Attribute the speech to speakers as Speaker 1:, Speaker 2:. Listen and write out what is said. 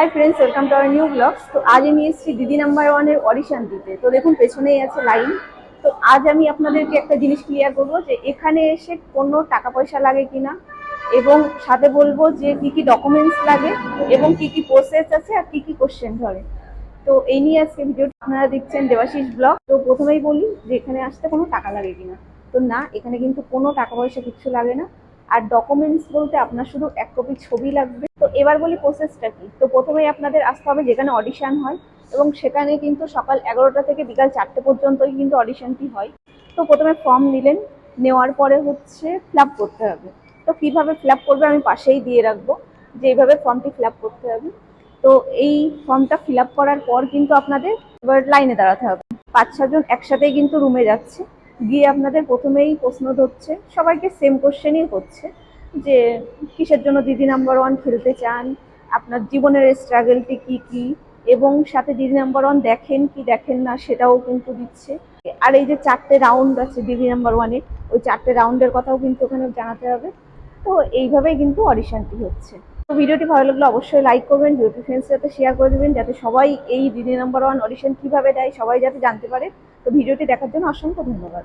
Speaker 1: Hi friends welcome to our new blogs তো আজ আমি এসেছি দিদি নাম্বার ওয়ানের অডিশন দিতে। তো দেখুন, পেছনেই আছে লাইন তো আজ আমি আপনাদেরকে একটা জিনিস ক্লিয়ার করব যে এখানে এসে কোনো টাকা পয়সা লাগে কিনা এবং সাথে বলব যে কি কি ডকুমেন্টস লাগে এবং কি কি প্রসেস আছে আর কি কি কোশ্চেন ধরে। তো এই নিয়ে আজকে ভিডিওটা আপনারা দেখছেন দেবাশিস ব্লগ তো প্রথমেই বলি যে এখানে আসতে কোনো টাকা লাগে কিনা। তো না, এখানে কিন্তু কোনো টাকা পয়সা কিচ্ছু লাগে না। আর ডকুমেন্টস বলতে আপনার শুধু এক কপি ছবি লাগবে। তো এবার বলি প্রসেসটা কি? তো প্রথমেই আপনাদের আসতে হবে যেখানে অডিশন হয় এবং সেখানে কিন্তু সকাল এগারোটা থেকে বিকাল চারটে পর্যন্তই কিন্তু অডিশনটি হয়। তো প্রথমে ফর্ম নিলেন, নেওয়ার পরে হচ্ছে ফিল করতে হবে। তো কীভাবে ফিল করবে আমি পাশেই দিয়ে রাখব, যে এইভাবে ফর্মটি ফিল করতে হবে। তো এই ফর্মটা ফিল করার পর কিন্তু আপনাদের এবার লাইনে দাঁড়াতে হবে। পাঁচ ছজন একসাথেই কিন্তু রুমে যাচ্ছে। গিয়ে আপনাদের প্রথমেই প্রশ্ন ধরছে, সবাইকে সেম কোশ্চেনই হচ্ছে, যে কিসের জন্য দিদি নাম্বার ওয়ান খেলতে চান, আপনার জীবনের স্ট্রাগলটি কি কি, এবং সাথে দিদি নাম্বার ওয়ান দেখেন কি দেখেন না সেটাও কিন্তু দিচ্ছে। আর এই যে চারটে রাউন্ড আছে দিদি নাম্বার ওয়ানে ওই চারটে রাউন্ডের কথাও কিন্তু ওখানে জানাতে হবে। তো এইভাবেই কিন্তু অডিশনটি হচ্ছে। তো ভিডিওটি ভালো লাগলে অবশ্যই লাইক করবেন ভিডিওটি ফ্রেন্ডসের সাথে শেয়ার করে দেবেন, যাতে সবাই এই দিদি নাম্বার ওয়ান অডিশন কীভাবে দেয়, সবাই যাতে জানতে পারে। তো ভিডিওটি দেখার জন্য অসংখ্য ধন্যবাদ।